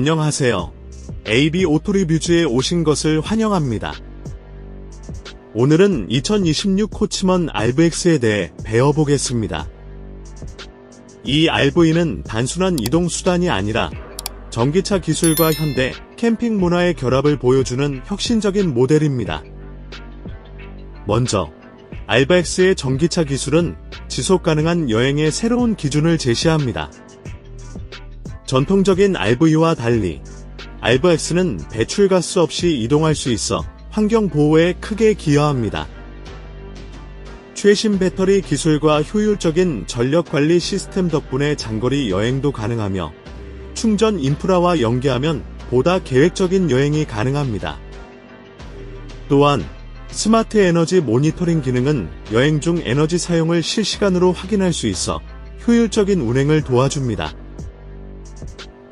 안녕하세요. AB 오토리뷰즈에 오신 것을 환영합니다. 오늘은 2026 코치먼 RVX에 대해 배워보겠습니다. 이 RV는 단순한 이동 수단이 아니라 전기차 기술과 현대 캠핑 문화의 결합을 보여주는 혁신적인 모델입니다. 먼저 RVX의 전기차 기술은 지속 가능한 여행의 새로운 기준을 제시합니다. 전통적인 RV와 달리 RVX는 배출가스 없이 이동할 수 있어 환경 보호에 크게 기여합니다. 최신 배터리 기술과 효율적인 전력 관리 시스템 덕분에 장거리 여행도 가능하며 충전 인프라와 연계하면 보다 계획적인 여행이 가능합니다. 또한 스마트 에너지 모니터링 기능은 여행 중 에너지 사용을 실시간으로 확인할 수 있어 효율적인 운행을 도와줍니다.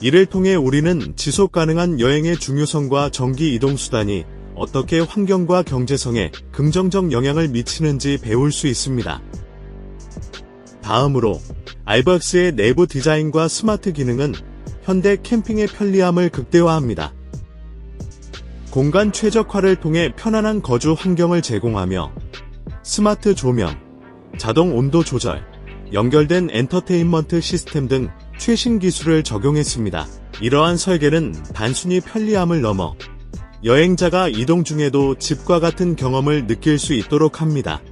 이를 통해 우리는 지속 가능한 여행의 중요성과 전기 이동 수단이 어떻게 환경과 경제성에 긍정적 영향을 미치는지 배울 수 있습니다. 다음으로 알박스의 내부 디자인과 스마트 기능은 현대 캠핑의 편리함을 극대화합니다. 공간 최적화를 통해 편안한 거주 환경을 제공하며 스마트 조명, 자동 온도 조절, 연결된 엔터테인먼트 시스템 등 최신 기술을 적용했습니다. 이러한 설계는 단순히 편리함을 넘어 여행자가 이동 중에도 집과 같은 경험을 느낄 수 있도록 합니다.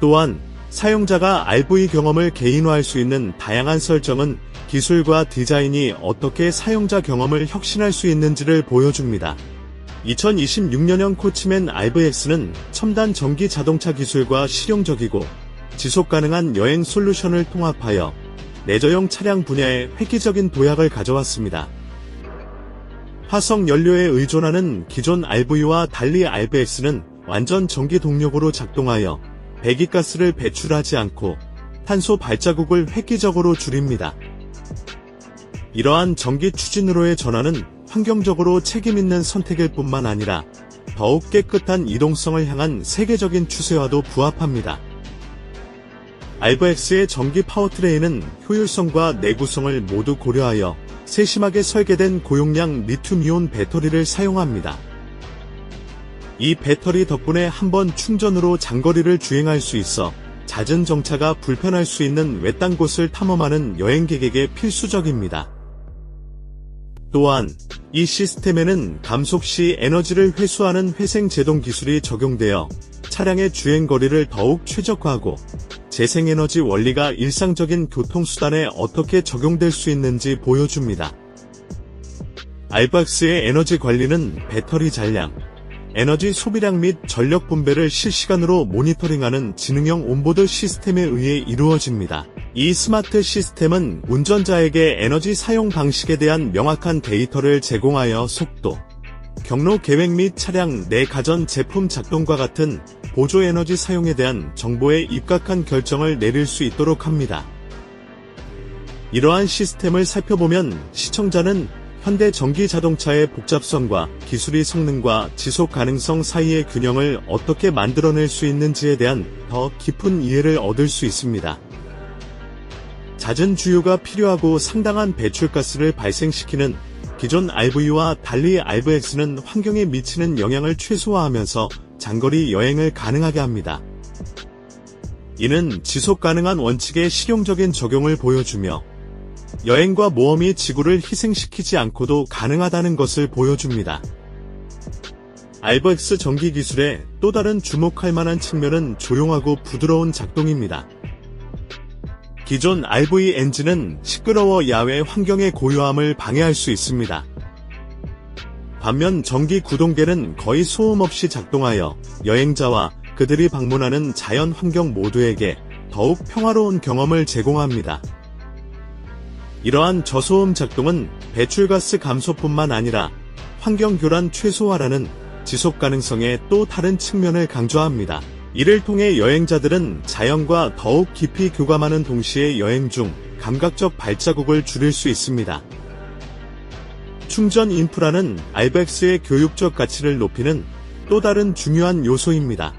또한 사용자가 RV 경험을 개인화할 수 있는 다양한 설정은 기술과 디자인이 어떻게 사용자 경험을 혁신할 수 있는지를 보여줍니다. 2026년형 코치맨 RVX는 첨단 전기 자동차 기술과 실용적이고 지속 가능한 여행 솔루션을 통합하여 내저용 차량 분야에 획기적인 도약을 가져왔습니다. 화석 연료에 의존하는 기존 RV와 달리 RVX는 완전 전기 동력으로 작동하여 배기가스를 배출하지 않고 탄소 발자국을 획기적으로 줄입니다. 이러한 전기 추진으로의 전환은 환경적으로 책임있는 선택일 뿐만 아니라 더욱 깨끗한 이동성을 향한 세계적인 추세와도 부합합니다. 알버엑스의 전기 파워트레인은 효율성과 내구성을 모두 고려하여 세심하게 설계된 고용량 리튬이온 배터리를 사용합니다. 이 배터리 덕분에 한 번 충전으로 장거리를 주행할 수 있어 잦은 정차가 불편할 수 있는 외딴 곳을 탐험하는 여행객에게 필수적입니다. 또한 이 시스템에는 감속 시 에너지를 회수하는 회생 제동 기술이 적용되어 차량의 주행 거리를 더욱 최적화하고 재생에너지 원리가 일상적인 교통수단에 어떻게 적용될 수 있는지 보여줍니다. 알박스의 에너지 관리는 배터리 잔량, 에너지 소비량 및 전력 분배를 실시간으로 모니터링하는 지능형 온보드 시스템에 의해 이루어집니다. 이 스마트 시스템은 운전자에게 에너지 사용 방식에 대한 명확한 데이터를 제공하여 속도, 경로 계획 및 차량 내 가전 제품 작동과 같은 보조 에너지 사용에 대한 정보에 입각한 결정을 내릴 수 있도록 합니다. 이러한 시스템을 살펴보면 시청자는 현대 전기 자동차의 복잡성과 기술의 성능과 지속 가능성 사이의 균형을 어떻게 만들어낼 수 있는지에 대한 더 깊은 이해를 얻을 수 있습니다. 잦은 주유가 필요하고 상당한 배출가스를 발생시키는 기존 RV와 달리 RVX는 환경에 미치는 영향을 최소화하면서 장거리 여행을 가능하게 합니다. 이는 지속 가능한 원칙의 실용적인 적용을 보여주며 여행과 모험이 지구를 희생시키지 않고도 가능하다는 것을 보여줍니다. 알버엑스 전기 기술의 또 다른 주목할 만한 측면은 조용하고 부드러운 작동입니다. 기존 RV 엔진은 시끄러워 야외 환경의 고요함을 방해할 수 있습니다. 반면 전기 구동계는 거의 소음 없이 작동하여 여행자와 그들이 방문하는 자연 환경 모두에게 더욱 평화로운 경험을 제공합니다. 이러한 저소음 작동은 배출가스 감소뿐만 아니라 환경 교란 최소화라는 지속 가능성의 또 다른 측면을 강조합니다. 이를 통해 여행자들은 자연과 더욱 깊이 교감하는 동시에 여행 중 감각적 발자국을 줄일 수 있습니다. 충전 인프라는 알백스의 교육적 가치를 높이는 또 다른 중요한 요소입니다.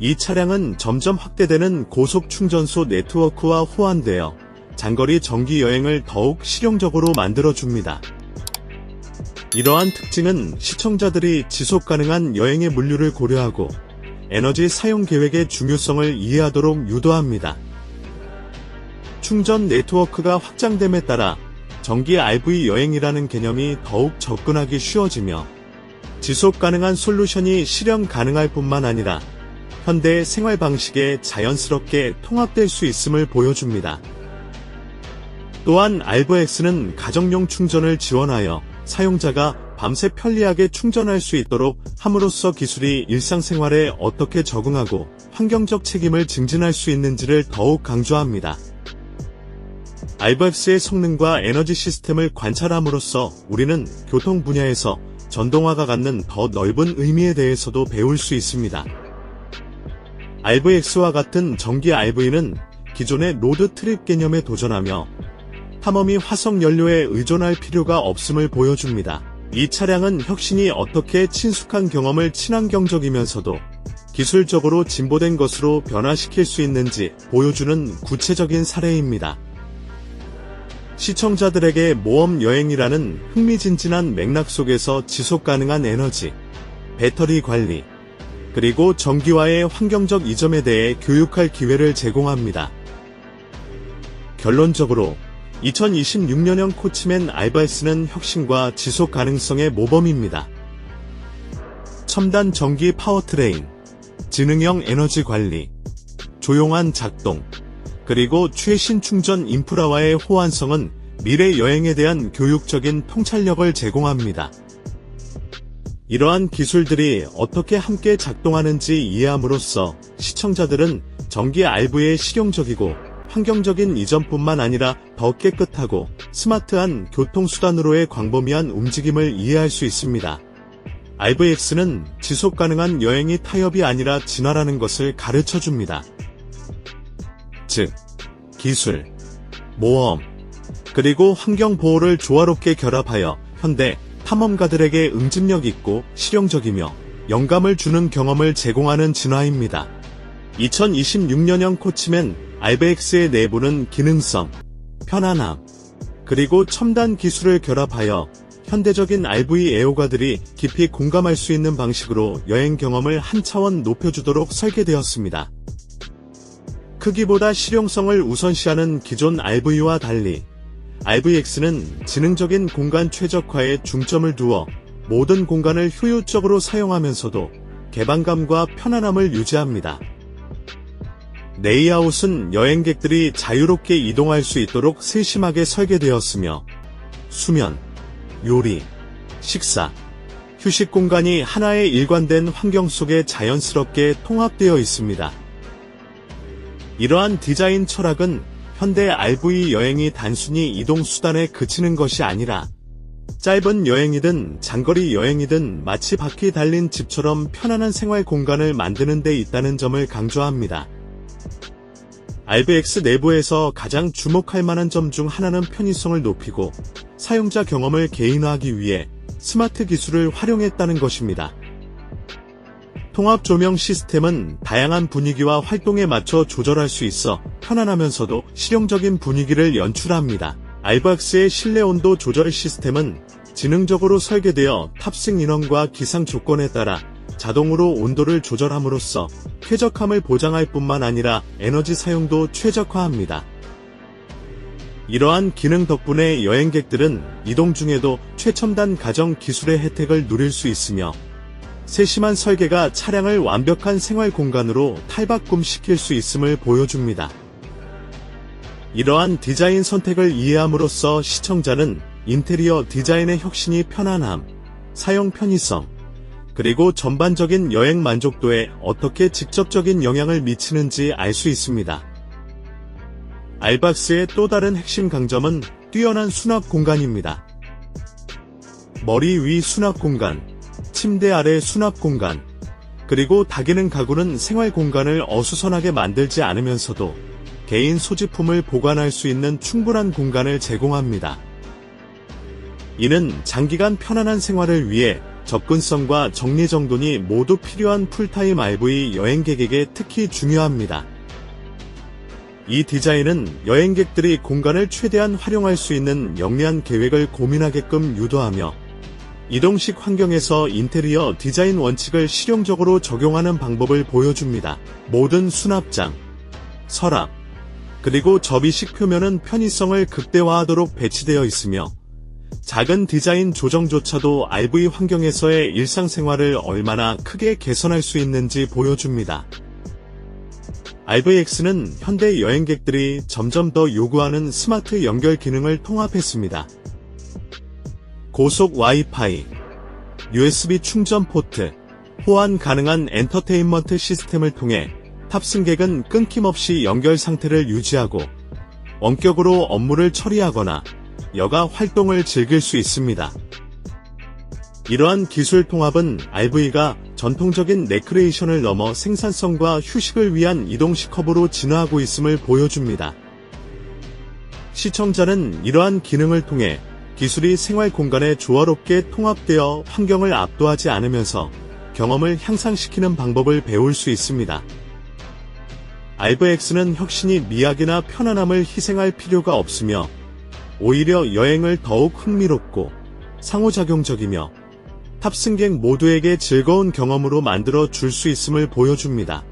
이 차량은 점점 확대되는 고속 충전소 네트워크와 호환되어 장거리 정기 여행을 더욱 실용적으로 만들어줍니다. 이러한 특징은 시청자들이 지속 가능한 여행의 물류를 고려하고 에너지 사용 계획의 중요성을 이해하도록 유도합니다. 충전 네트워크가 확장됨에 따라 전기 RV 여행이라는 개념이 더욱 접근하기 쉬워지며 지속 가능한 솔루션이 실현 가능할 뿐만 아니라 현대의 생활 방식에 자연스럽게 통합될 수 있음을 보여줍니다. 또한 알버엑스는 가정용 충전을 지원하여 사용자가 밤새 편리하게 충전할 수 있도록 함으로써 기술이 일상생활에 어떻게 적응하고 환경적 책임을 증진할 수 있는지를 더욱 강조합니다. 알버엑스의 성능과 에너지 시스템을 관찰함으로써 우리는 교통 분야에서 전동화가 갖는 더 넓은 의미에 대해서도 배울 수 있습니다. RVX와 같은 전기 RV는 기존의 로드 트립 개념에 도전하며 탐험이 화석 연료에 의존할 필요가 없음을 보여줍니다. 이 차량은 혁신이 어떻게 친숙한 경험을 친환경적이면서도 기술적으로 진보된 것으로 변화시킬 수 있는지 보여주는 구체적인 사례입니다. 시청자들에게 모험 여행이라는 흥미진진한 맥락 속에서 지속 가능한 에너지, 배터리 관리, 그리고 전기와의 환경적 이점에 대해 교육할 기회를 제공합니다. 결론적으로 2026년형 코치맨 알바이스는 혁신과 지속 가능성의 모범입니다. 첨단 전기 파워트레인, 지능형 에너지 관리, 조용한 작동, 그리고 최신 충전 인프라와의 호환성은 미래 여행에 대한 교육적인 통찰력을 제공합니다. 이러한 기술들이 어떻게 함께 작동하는지 이해함으로써 시청자들은 전기 RV의 실용적이고 환경적인 이전뿐만 아니라 더 깨끗하고 스마트한 교통수단으로의 광범위한 움직임을 이해할 수 있습니다. RVX는 지속 가능한 여행이 타협이 아니라 진화라는 것을 가르쳐 줍니다. 즉, 기술, 모험, 그리고 환경 보호를 조화롭게 결합하여 현대 탐험가들에게 응집력 있고 실용적이며 영감을 주는 경험을 제공하는 진화입니다. 2026년형 코치맨 알베엑스의 내부는 기능성, 편안함, 그리고 첨단 기술을 결합하여 현대적인 RV 애호가들이 깊이 공감할 수 있는 방식으로 여행 경험을 한 차원 높여주도록 설계되었습니다. 크기보다 실용성을 우선시하는 기존 RV와 달리 RVX는 지능적인 공간 최적화에 중점을 두어 모든 공간을 효율적으로 사용하면서도 개방감과 편안함을 유지합니다. 레이아웃은 여행객들이 자유롭게 이동할 수 있도록 세심하게 설계되었으며 수면, 요리, 식사, 휴식 공간이 하나의 일관된 환경 속에 자연스럽게 통합되어 있습니다. 이러한 디자인 철학은 현대 RV 여행이 단순히 이동 수단에 그치는 것이 아니라 짧은 여행이든 장거리 여행이든 마치 바퀴 달린 집처럼 편안한 생활 공간을 만드는 데 있다는 점을 강조합니다. RBX 내부에서 가장 주목할 만한 점 중 하나는 편의성을 높이고 사용자 경험을 개인화하기 위해 스마트 기술을 활용했다는 것입니다. 통합 조명 시스템은 다양한 분위기와 활동에 맞춰 조절할 수 있어 편안하면서도 실용적인 분위기를 연출합니다. 알박스의 실내 온도 조절 시스템은 지능적으로 설계되어 탑승 인원과 기상 조건에 따라 자동으로 온도를 조절함으로써 쾌적함을 보장할 뿐만 아니라 에너지 사용도 최적화합니다. 이러한 기능 덕분에 여행객들은 이동 중에도 최첨단 가정 기술의 혜택을 누릴 수 있으며 세심한 설계가 차량을 완벽한 생활 공간으로 탈바꿈시킬 수 있음을 보여줍니다. 이러한 디자인 선택을 이해함으로써 시청자는 인테리어 디자인의 혁신이 편안함, 사용 편의성, 그리고 전반적인 여행 만족도에 어떻게 직접적인 영향을 미치는지 알 수 있습니다. 알박스의 또 다른 핵심 강점은 뛰어난 수납 공간입니다. 머리 위 수납 공간, 침대 아래 수납 공간, 그리고 다기능 가구는 생활 공간을 어수선하게 만들지 않으면서도 개인 소지품을 보관할 수 있는 충분한 공간을 제공합니다. 이는 장기간 편안한 생활을 위해 접근성과 정리정돈이 모두 필요한 풀타임 RV 여행객에게 특히 중요합니다. 이 디자인은 여행객들이 공간을 최대한 활용할 수 있는 영리한 계획을 고민하게끔 유도하며 이동식 환경에서 인테리어 디자인 원칙을 실용적으로 적용하는 방법을 보여줍니다. 모든 수납장, 서랍, 그리고 접이식 표면은 편의성을 극대화하도록 배치되어 있으며 작은 디자인 조정조차도 RV 환경에서의 일상생활을 얼마나 크게 개선할 수 있는지 보여줍니다. RVX는 현대 여행객들이 점점 더 요구하는 스마트 연결 기능을 통합했습니다. 고속 와이파이, USB 충전 포트, 호환 가능한 엔터테인먼트 시스템을 통해 탑승객은 끊김없이 연결 상태를 유지하고 원격으로 업무를 처리하거나 여가 활동을 즐길 수 있습니다. 이러한 기술 통합은 RV가 전통적인 레크레이션을 넘어 생산성과 휴식을 위한 이동식 컵으로 진화하고 있음을 보여줍니다. 시청자는 이러한 기능을 통해 기술이 생활 공간에 조화롭게 통합되어 환경을 압도하지 않으면서 경험을 향상시키는 방법을 배울 수 있습니다. 알브엑스는 혁신이 미학이나 편안함을 희생할 필요가 없으며 오히려 여행을 더욱 흥미롭고 상호작용적이며 탑승객 모두에게 즐거운 경험으로 만들어 줄 수 있음을 보여줍니다.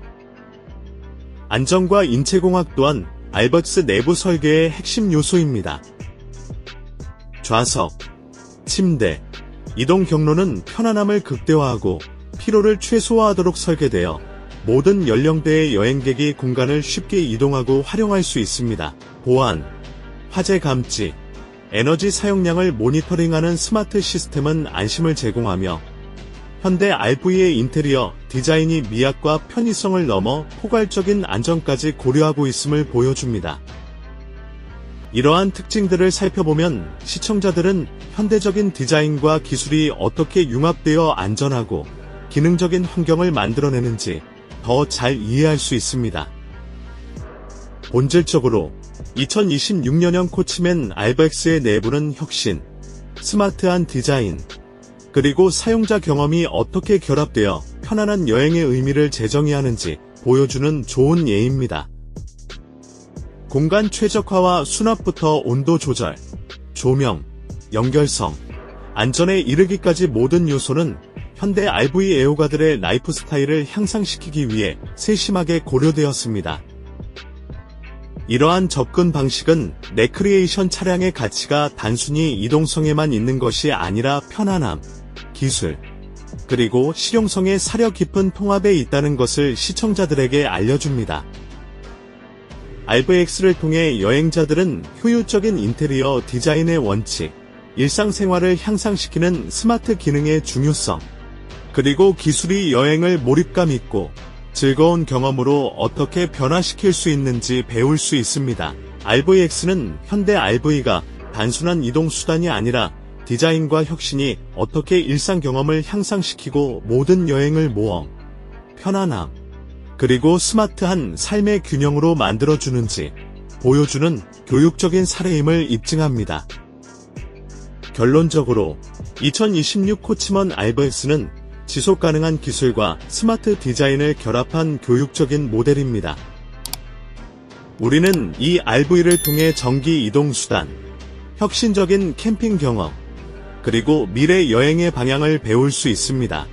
안전과 인체공학 또한 알버스 내부 설계의 핵심 요소입니다. 좌석, 침대, 이동 경로는 편안함을 극대화하고 피로를 최소화하도록 설계되어 모든 연령대의 여행객이 공간을 쉽게 이동하고 활용할 수 있습니다. 보안, 화재 감지, 에너지 사용량을 모니터링하는 스마트 시스템은 안심을 제공하며 현대 RV의 인테리어 디자인이 미학과 편의성을 넘어 포괄적인 안전까지 고려하고 있음을 보여줍니다. 이러한 특징들을 살펴보면 시청자들은 현대적인 디자인과 기술이 어떻게 융합되어 안전하고 기능적인 환경을 만들어내는지 더 잘 이해할 수 있습니다. 본질적으로 2026년형 코치맨 알백스의 내부는 혁신, 스마트한 디자인, 그리고 사용자 경험이 어떻게 결합되어 편안한 여행의 의미를 재정의하는지 보여주는 좋은 예입니다. 공간 최적화와 수납부터 온도 조절, 조명, 연결성, 안전에 이르기까지 모든 요소는 현대 RV 애호가들의 라이프 스타일을 향상시키기 위해 세심하게 고려되었습니다. 이러한 접근 방식은 레크리에이션 차량의 가치가 단순히 이동성에만 있는 것이 아니라 편안함, 기술, 그리고 실용성의 사려 깊은 통합에 있다는 것을 시청자들에게 알려줍니다. RVX를 통해 여행자들은 효율적인 인테리어 디자인의 원칙, 일상생활을 향상시키는 스마트 기능의 중요성, 그리고 기술이 여행을 몰입감 있고 즐거운 경험으로 어떻게 변화시킬 수 있는지 배울 수 있습니다. RVX는 현대 RV가 단순한 이동 수단이 아니라 디자인과 혁신이 어떻게 일상 경험을 향상시키고 모든 여행을 모험, 편안함, 그리고 스마트한 삶의 균형으로 만들어주는지 보여주는 교육적인 사례임을 입증합니다. 결론적으로 2026 코치먼 알버스는 지속 가능한 기술과 스마트 디자인을 결합한 교육적인 모델입니다. 우리는 이 RV를 통해 전기 이동 수단, 혁신적인 캠핑 경험, 그리고 미래 여행의 방향을 배울 수 있습니다.